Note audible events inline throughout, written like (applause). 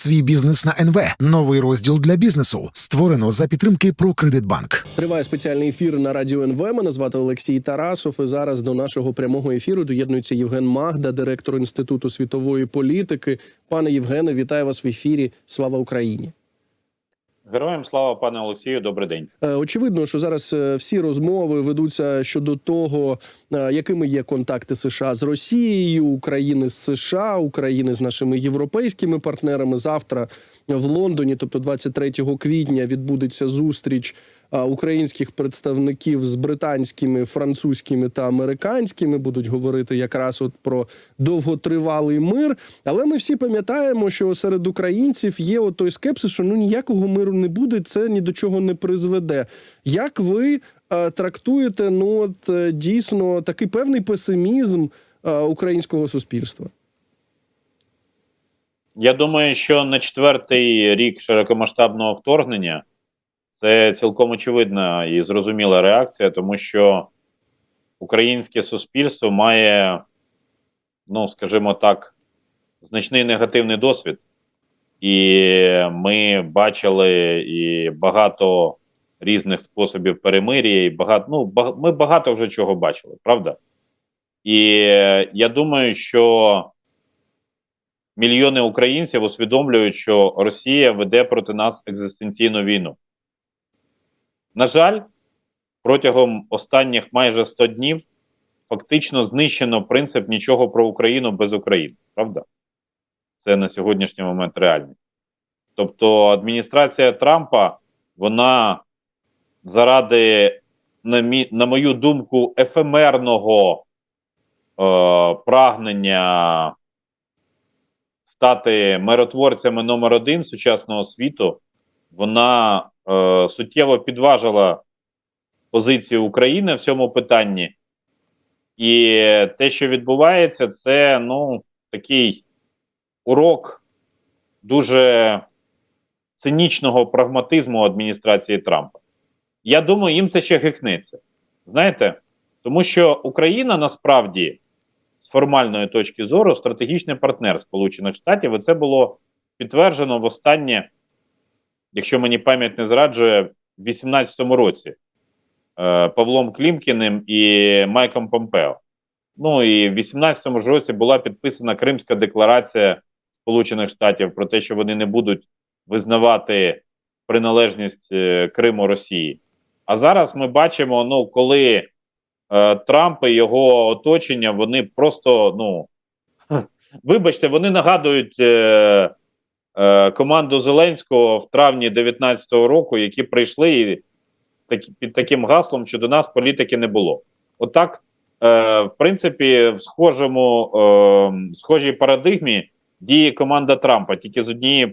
свій бізнес на НВ. Новий розділ для бізнесу створено за підтримки «Прокредитбанк». Триває спеціальний ефір на радіо НВ. Мене звати Олексій Тарасов. І зараз до нашого прямого ефіру доєднується Євген Магда, директор інституту світової політики. Пане Євгене, вітаю вас в ефірі. Слава Україні! Героям слава пане Олексію. Добрий день. Е, Очевидно, що зараз е, всі розмови ведуться щодо того, е, якими є контакти США з Росією, України з США, України з нашими європейськими партнерами. Завтра в Лондоні, тобто 23 квітня, відбудеться зустріч українських представників з британськими, французькими та американськими. Будуть говорити якраз от про довготривалий мир. Але ми всі пам'ятаємо, що серед українців є от той скепсис, що ну ніякого миру не буде, це ні до чого не призведе. Як ви е, трактуєте ну от е, дійсно такий певний песимізм е, українського суспільства? Я думаю, що на четвертий рік широкомасштабного вторгнення це цілком очевидна і зрозуміла реакція, тому що українське суспільство має, ну скажімо так, значний негативний досвід. І ми бачили і багато різних способів перемир'я, і багато ну ми багато вже чого бачили, правда? І я думаю, що мільйони українців усвідомлюють, що Росія веде проти нас екзистенційну війну. На жаль, протягом останніх майже 100 днів фактично знищено принцип нічого про Україну без України. Правда? Це на сьогоднішній момент реальність. Тобто, адміністрація Трампа, вона заради, на, мі, на мою думку, ефемерного е, прагнення стати миротворцями номер один сучасного світу, вона е, суттєво підважила позицію України в цьому питанні. І те, що відбувається, це ну, такий урок дуже цинічного прагматизму адміністрації Трампа. Я думаю, їм це ще гикнеться. Знаєте, тому що Україна насправді з формальної точки зору стратегічний партнер Сполучених Штатів, і це було підтверджено в останнє, якщо мені пам'ять не зраджує, в 2018 році е, Павлом Клімкіним і Майком Помпео. Ну і в 2018 році була підписана Кримська декларація Сполучених Штатів про те, що вони не будуть визнавати приналежність е, Криму Росії. А зараз ми бачимо, ну коли е, Трамп і його оточення, вони просто, ну (laughs) вибачте, вони нагадують е, команду Зеленського в травні 2019 року, які прийшли і під таким гаслом, що до нас політики не було. Отак, е, в принципі, в схожому е, схожій парадигмі діє команда Трампа, тільки з однією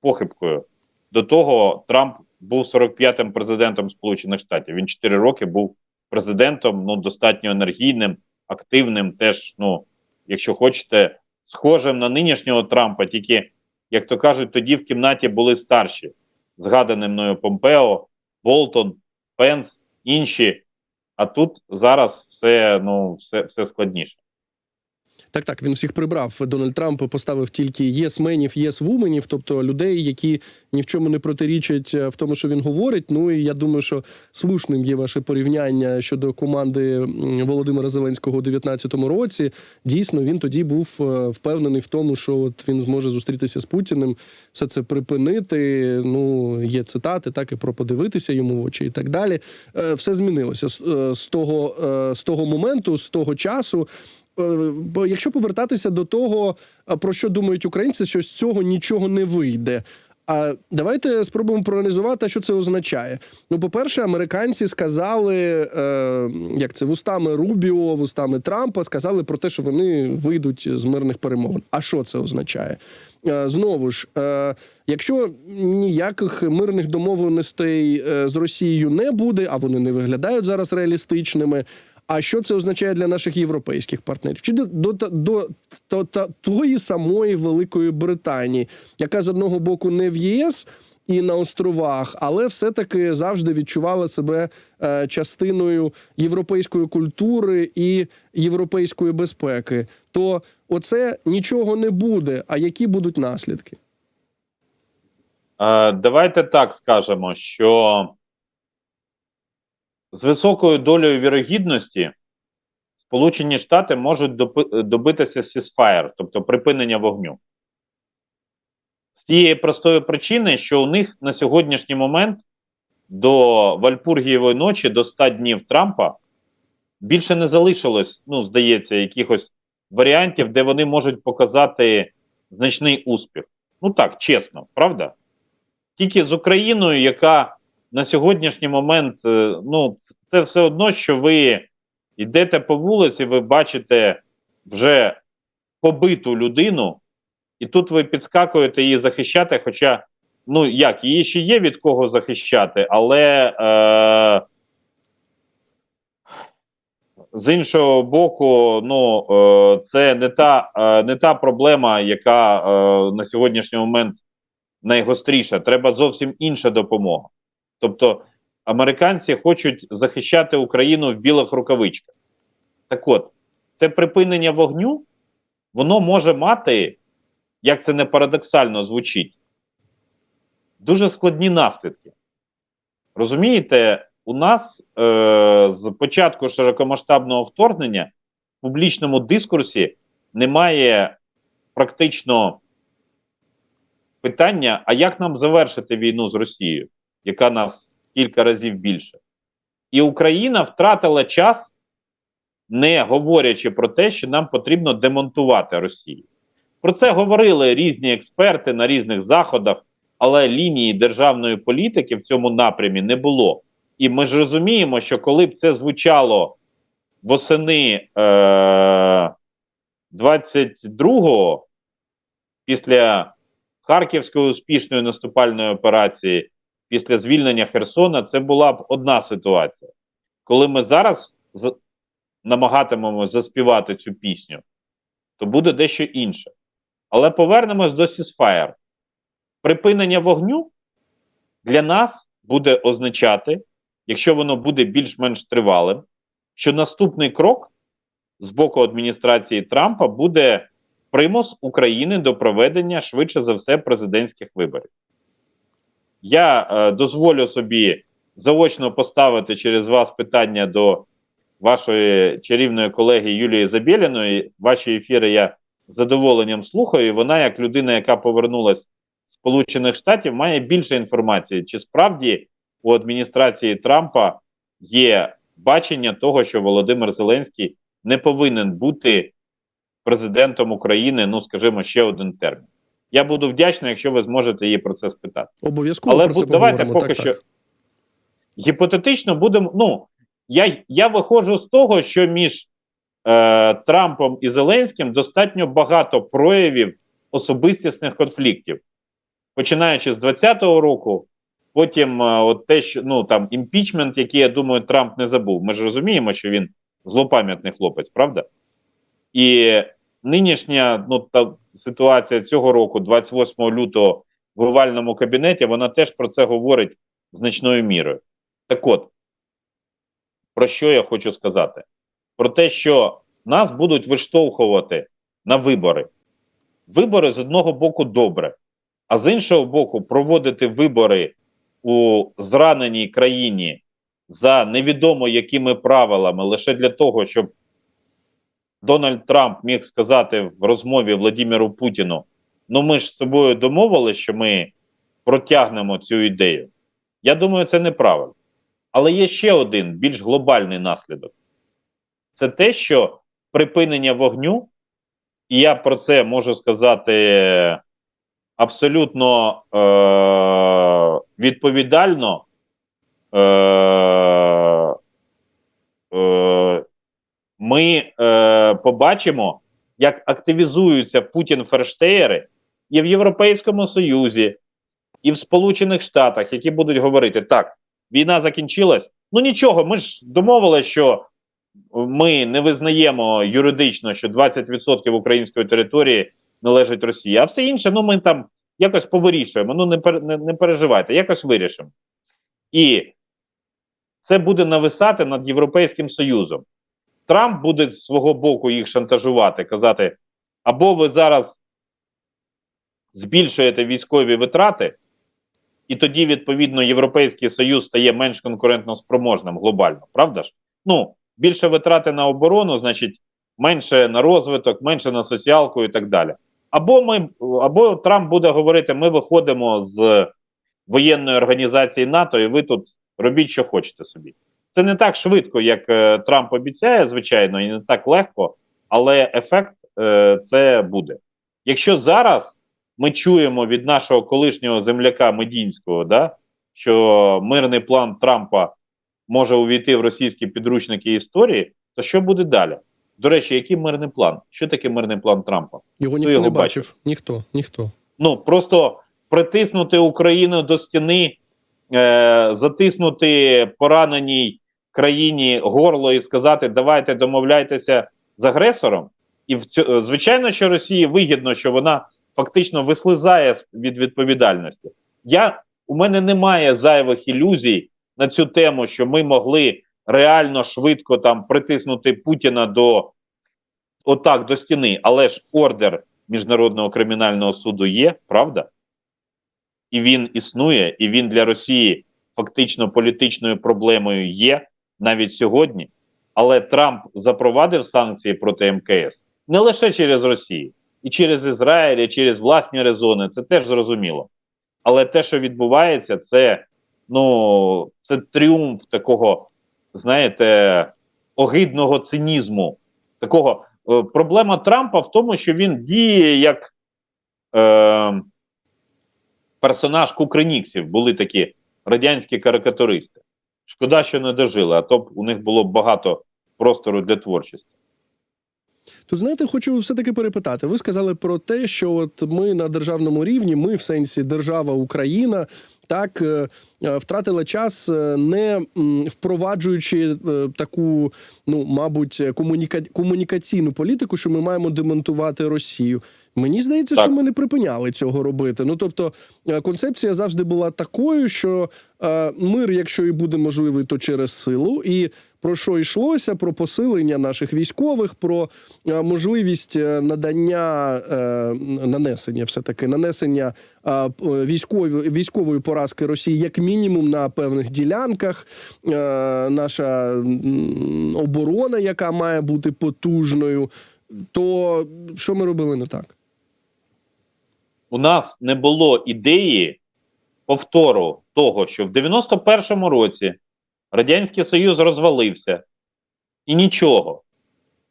похибкою. До того Трамп був 45-м президентом Сполучених Штатів. Він 4 роки був президентом, ну достатньо енергійним, активним, теж, ну, якщо хочете, схожим на нинішнього Трампа, тільки, як то кажуть, тоді в кімнаті були старші, згадане мною Помпео, Болтон, Пенс, інші. А тут зараз все, ну, все, все складніше. Так, так, він всіх прибрав. Дональд Трамп поставив тільки єсменів, єсвуменів, тобто людей, які ні в чому не протирічать е, в тому, що він говорить. Ну і я думаю, що слушним є ваше порівняння щодо команди Володимира Зеленського у 2019 році. Дійсно, він тоді був е, впевнений в тому, що от він зможе зустрітися з Путіним, все це припинити. Ну, є цитати, так і про подивитися йому в очі і так далі. Е, Все змінилося з, того, з того моменту, з того часу. Е, Бо якщо повертатися до того, про що думають українці, що з цього нічого не вийде. А давайте спробуємо проаналізувати, що це означає. Ну, по-перше, американці сказали, е, як це вустами Рубіо, вустами Трампа, сказали про те, що вони вийдуть з мирних перемовин. А що це означає? Е, знову ж, е, якщо ніяких мирних домовленостей е, з Росією не буде, а вони не виглядають зараз реалістичними. А що це означає для наших європейських партнерів? Чи до, до, до, до, до тої самої Великої Британії, яка з одного боку не в ЄС і на островах, але все-таки завжди відчувала себе е, частиною європейської культури і європейської безпеки, то оце нічого не буде. А які будуть наслідки? Е, давайте так скажемо, що з високою долею вірогідності Сполучені Штати можуть добитися ceasefire, тобто припинення вогню. З тієї простої причини, що у них на сьогоднішній момент до Вальпургієвої ночі, до 100 днів Трампа, більше не залишилось, ну, здається, якихось варіантів, де вони можуть показати значний успіх. Ну так, чесно, правда? Тільки з Україною, яка на сьогоднішній момент, е, ну, це все одно, що ви йдете по вулиці, ви бачите вже побиту людину, і тут ви підскакуєте її захищати. Хоча, ну як, її ще є від кого захищати, але е, з іншого боку, ну е, це не та, е, не та проблема, яка е, на сьогоднішній момент найгостріша. Треба зовсім інша допомога. Тобто, американці хочуть захищати Україну в білих рукавичках. Так от, це припинення вогню, воно може мати, як це не парадоксально звучить, дуже складні наслідки. Розумієте, у нас е, з початку широкомасштабного вторгнення в публічному дискурсі немає практично питання: а як нам завершити війну з Росією, яка нас кілька разів більше? І Україна втратила час, не говорячи про те, що нам потрібно демонтувати Росію. Про це говорили різні експерти на різних заходах, але лінії державної політики в цьому напрямі не було. І ми ж розуміємо, що коли б це звучало восени е- 22-го, після Харківської успішної наступальної операції, після звільнення Херсона, це була б одна ситуація. Коли ми зараз намагатимемо заспівати цю пісню, то буде дещо інше. Але повернемось до Сісфаєр. Припинення вогню для нас буде означати, якщо воно буде більш-менш тривалим, що наступний крок з боку адміністрації Трампа буде примус України до проведення швидше за все президентських виборів. Я е, дозволю собі заочно поставити через вас питання до вашої чарівної колеги Юлії Забєліної. Ваші ефіри я з задоволенням слухаю. Вона, як людина, яка повернулась з Сполучених Штатів, має більше інформації, чи справді у адміністрації Трампа є бачення того, що Володимир Зеленський не повинен бути президентом України, ну скажімо, ще один термін. Я буду вдячний, якщо ви зможете її про це спитати. Обов'язково Але про це давайте поки так, що так. гіпотетично будемо. Ну я, я виходжу з того, що між е, Трампом і Зеленським достатньо багато проявів особистісних конфліктів, починаючи з 2020 року. Потім, е, от те, що ну там імпічмент, який я думаю, Трамп не забув. Ми ж розуміємо, що він злопам'ятний хлопець, правда? І нинішня ну, та ситуація цього року, 28 лютого, в овальному кабінеті, вона теж про це говорить значною мірою. Так от, про що я хочу сказати? Про те, що нас будуть виштовхувати на вибори. Вибори з одного боку добре, а з іншого боку, проводити вибори у зраненій країні за невідомо якими правилами лише для того, щоб Дональд Трамп міг сказати в розмові Владимиру Путіну: ну ми ж з тобою домовилися, що ми протягнемо цю ідею. Я думаю, це неправильно. Але є ще один більш глобальний наслідок: це те, що припинення вогню, і я про це можу сказати абсолютно е- відповідально. Е- ми е, побачимо, як активізуються Путін Ферштеєри і в Європейському Союзі, і в Сполучених Штатах, які будуть говорити: так, війна закінчилась. Ну нічого, ми ж домовилися, що ми не визнаємо юридично, що 20% української території належить Росії, а все інше, ну ми там якось повирішуємо. Ну не, пер, не, не переживайте, якось вирішимо. І це буде нависати над Європейським Союзом. Трамп буде з свого боку їх шантажувати, казати: або ви зараз збільшуєте військові витрати, і тоді, відповідно, Європейський Союз стає менш конкурентно спроможним глобально, правда ж? Ну, більше витрати на оборону, значить, менше на розвиток, менше на соціалку і так далі. Або ми, або Трамп буде говорити: ми виходимо з воєнної організації НАТО, і ви тут робіть, що хочете собі. Це не так швидко, як е, Трамп обіцяє, звичайно, і не так легко, але ефект е, це буде. Якщо зараз ми чуємо від нашого колишнього земляка Медінського, да, що мирний план Трампа може увійти в російські підручники історії, то що буде далі? До речі, який мирний план? Що таке мирний план Трампа? Його ніхто його не бачив? бачив. Ніхто, ніхто. Ну просто притиснути Україну до стіни, е, затиснути пораненій країні горло і сказати, давайте домовляйтеся з агресором. І в е, звичайно, що Росії вигідно, що вона фактично вислизає від відповідальності. Я у мене немає зайвих ілюзій на цю тему, що ми могли реально швидко там притиснути Путіна до отак до стіни, але ж ордер міжнародного кримінального суду є, правда? І він існує, і він для Росії фактично політичною проблемою є навіть сьогодні. Але Трамп запровадив санкції проти МКС не лише через Росію, і через Ізраїль, і через власні резони. Це теж зрозуміло. Але те, що відбувається, це ну це тріумф такого, знаєте, огидного цинізму. Такого Е, проблема Трампа в тому, що він діє як е, персонаж Кукриніксів, були такі радянські карикатуристи. Шкода, що не дожили, а то б у них було багато простору для творчості. Тут знаєте, хочу все-таки перепитати. Ви сказали про те, що от ми на державному рівні, ми в сенсі держава Україна, так е, е, час, е, не впроваджуючи таку, ну мабуть, комуніка... комунікаційну політику, що ми маємо демонтувати Росію. Мені здається, Так. що ми не припиняли цього робити. Ну тобто, концепція завжди була такою, що е, мир, якщо і буде можливий, то через силу. І про що йшлося? Про посилення наших військових, про е, можливість надання е, нанесення, все таки нанесення е, військової військової поразки Росії, як мінімум на певних ділянках. Е, наша оборона, яка має бути потужною. То що ми робили не так? У нас не було ідеї повтору того, що в 91-му році Радянський Союз розвалився і нічого.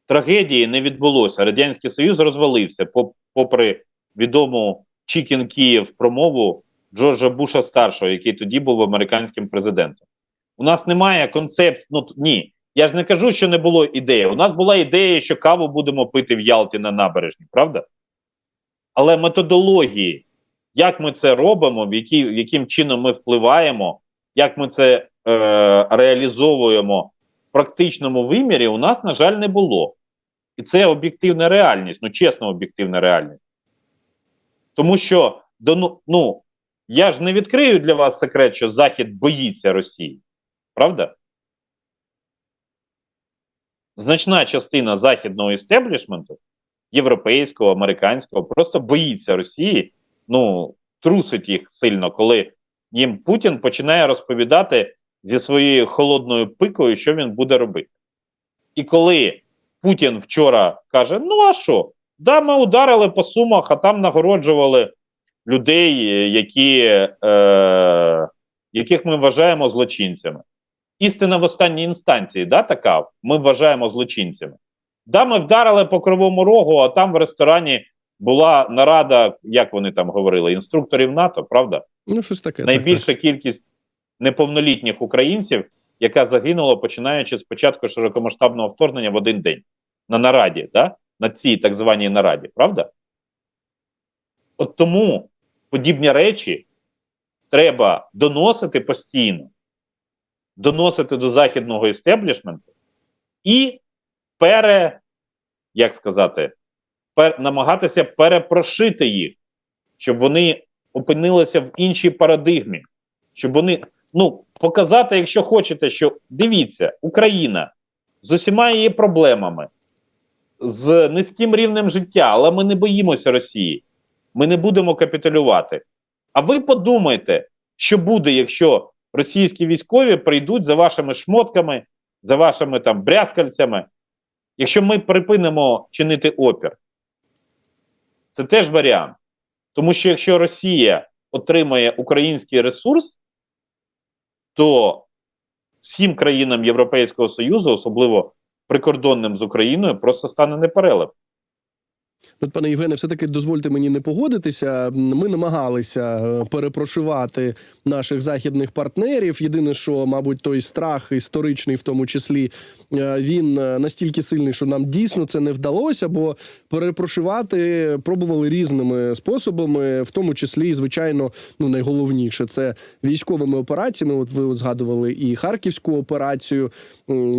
Трагедії не відбулося. Радянський Союз розвалився, попри відому Чікін Київ промову Джорджа Буша старшого, який тоді був американським президентом. У нас немає концепції. Ну ні. Я ж не кажу, що не було ідеї. У нас була ідея, що каву будемо пити в Ялті на набережні, правда? Але методології, як ми це робимо, в які, яким чином ми впливаємо, як ми це е, реалізовуємо в практичному вимірі, у нас, на жаль, не було. І це об'єктивна реальність, ну чесно, об'єктивна реальність. Тому що до, ну, я ж не відкрию для вас секрет, що Захід боїться Росії. Правда? Значна частина західного істеблішменту, європейського, американського, просто боїться Росії, ну, трусить їх сильно, коли їм Путін починає розповідати зі своєю холодною пикою, що він буде робити. І коли Путін вчора каже: Ну, а що? Да, ми ударили по сумах, а там нагороджували людей, е, які, е, яких ми вважаємо злочинцями. Істина в останній інстанції, да, така, ми вважаємо злочинцями. Да, ми вдарили по кривому рогу, а там в ресторані була нарада, як вони там говорили, інструкторів НАТО, правда? Ну, щось таке. так, Найбільша кількість неповнолітніх українців, яка загинула починаючи з початку широкомасштабного вторгнення в один день на нараді, да? на цій так званій нараді, правда? От тому подібні речі треба доносити постійно, доносити до західного істеблішменту і пере, як сказати, пер, намагатися перепрошити їх, щоб вони опинилися в іншій парадигмі, щоб вони ну показати, якщо хочете, що дивіться, Україна з усіма її проблемами, з низьким рівнем життя, але ми не боїмося Росії. Ми не будемо капітулювати. А ви подумайте, що буде, якщо російські військові прийдуть за вашими шмотками, за вашими там брязкальцями, якщо ми припинимо чинити опір. Це теж варіант. Тому що якщо Росія отримає український ресурс, то всім країнам Європейського Союзу, особливо прикордонним з Україною, просто стане неперелеп. От, пане Євгене, все-таки дозвольте мені не погодитися. Ми намагалися е, перепрошивати наших західних партнерів. Єдине, що, мабуть, той страх історичний, в тому числі, е, він е, настільки сильний, що нам дійсно це не вдалося, бо перепрошивати пробували різними способами, в тому числі, звичайно, ну найголовніше це військовими операціями. От ви от згадували і харківську операцію.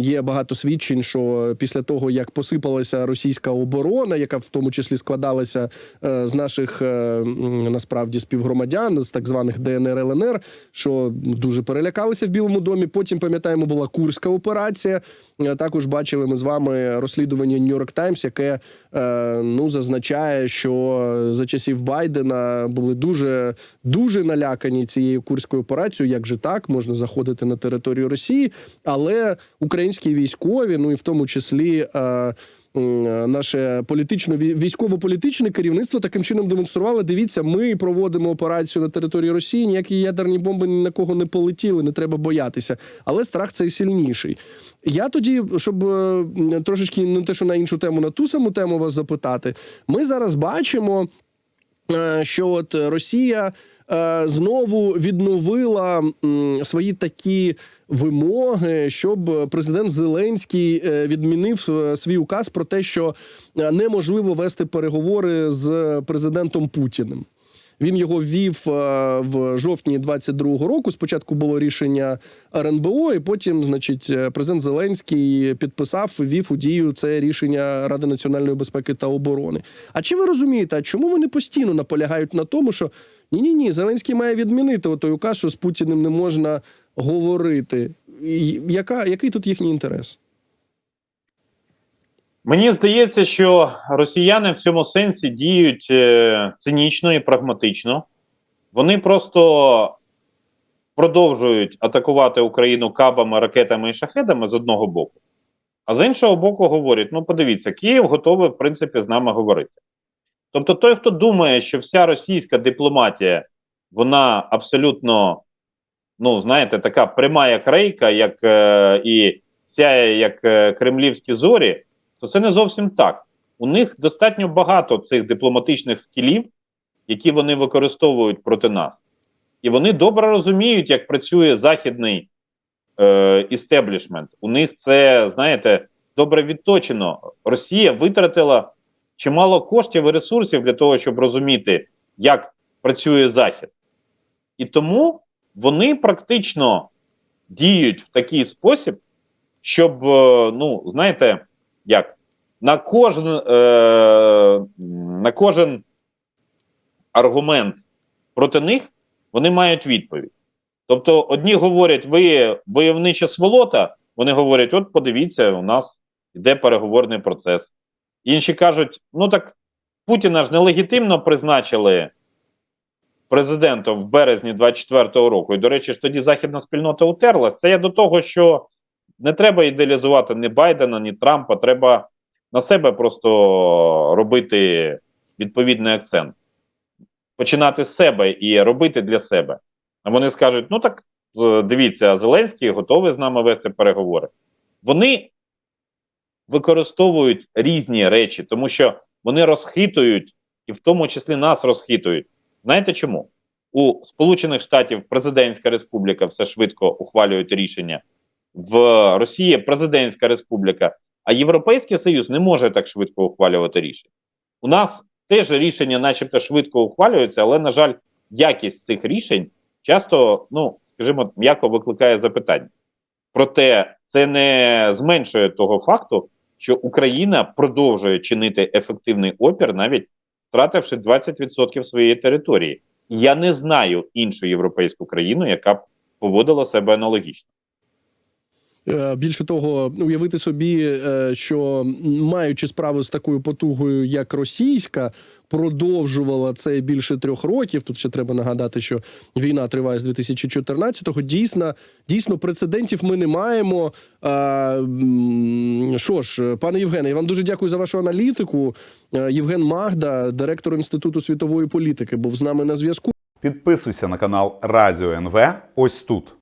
Є багато свідчень, що після того як посипалася російська оборона, яка в тому числі складалася е, з наших е, насправді співгромадян, з так званих ДНР ЛНР, що дуже перелякалися в Білому домі. Потім пам'ятаємо, була курська операція. Е, Також бачили ми з вами розслідування York Times, яке ну зазначає, що за часів Байдена були дуже дуже налякані цією курською операцією. Як же так можна заходити на територію Росії? Але українські військові, ну і в тому числі. Е, Наше політично вій- військово-політичне керівництво таким чином демонструвало. Дивіться, ми проводимо операцію на території Росії. Ніякі ядерні бомби ні на кого не полетіли, не треба боятися. Але страх цей сильніший. Я тоді, щоб е, трошечки не те, що на іншу тему, на ту саму тему вас запитати. Ми зараз бачимо, е, що от Росія знову відновила свої такі вимоги, щоб президент Зеленський е, відмінив е, свій указ про те, що е, неможливо вести переговори з президентом Путіним. Він його ввів е, в жовтні 22-го року. Спочатку було рішення РНБО, і потім, значить, е, президент Зеленський підписав, ввів у дію це рішення Ради національної безпеки та оборони. А чи ви розумієте, чому вони постійно наполягають на тому, що ні, ні, ні, Зеленський має відмінити той указ, що з Путіним не можна говорити? Яка, який тут їхній інтерес? Мені здається, що росіяни в цьому сенсі діють е, цинічно і прагматично. Вони просто продовжують атакувати Україну кабами, ракетами і шахедами з одного боку, а з іншого боку, говорять: ну, подивіться, Київ готовий, в принципі, з нами говорити. Тобто, той, хто думає, що вся російська дипломатія, вона абсолютно, ну, знаєте, така пряма як рейка, як е, і сяє як е, кремлівські зорі то це не зовсім так. У них достатньо багато цих дипломатичних скілів, які вони використовують проти нас. І вони добре розуміють, як працює західний е, істеблішмент. У них це, знаєте, добре відточено. Росія витратила чимало коштів і ресурсів для того, щоб розуміти, як працює Захід. І тому вони практично діють в такий спосіб, щоб, е, ну, знаєте, як на кожен, е, на кожен аргумент проти них вони мають відповідь. Тобто, одні говорять, ви войовнича сволота, вони говорять: от подивіться, у нас йде переговорний процес. Інші кажуть: ну так Путіна ж нелегітимно призначили президентом в березні 24-го року. І, до речі, ж тоді західна спільнота утерлась. Це я до того, що не треба ідеалізувати ні Байдена, ні Трампа. Треба на себе просто робити відповідний акцент, починати з себе і робити для себе. А вони скажуть: ну так е, дивіться, Зеленський готовий з нами вести переговори. Вони використовують різні речі, тому що вони розхитують, і в тому числі нас розхитують. Знаєте чому? У Сполучених Штатів президентська республіка все швидко ухвалюють рішення в Росії президентська республіка, а Європейський Союз не може так швидко ухвалювати рішення. У нас теж рішення, начебто, швидко ухвалюються, але, на жаль, якість цих рішень часто, ну скажімо, м'яко викликає запитання. Проте це не зменшує того факту, що Україна продовжує чинити ефективний опір, навіть втративши 20% своєї території. Я не знаю іншу європейську країну, яка б поводила себе аналогічно. Е, Більше того, уявити собі, е, що маючи справу з такою потугою, як російська, продовжувала це більше трьох років. Тут ще треба нагадати, що війна триває з 2014-го. Дійсно, дійсно, прецедентів ми не маємо. Що ж, пане Євгене, я вам дуже дякую за вашу аналітику. Е, Євген Магда, директор інституту світової політики, був з нами на зв'язку. Підписуйся на канал Радіо НВ ось тут.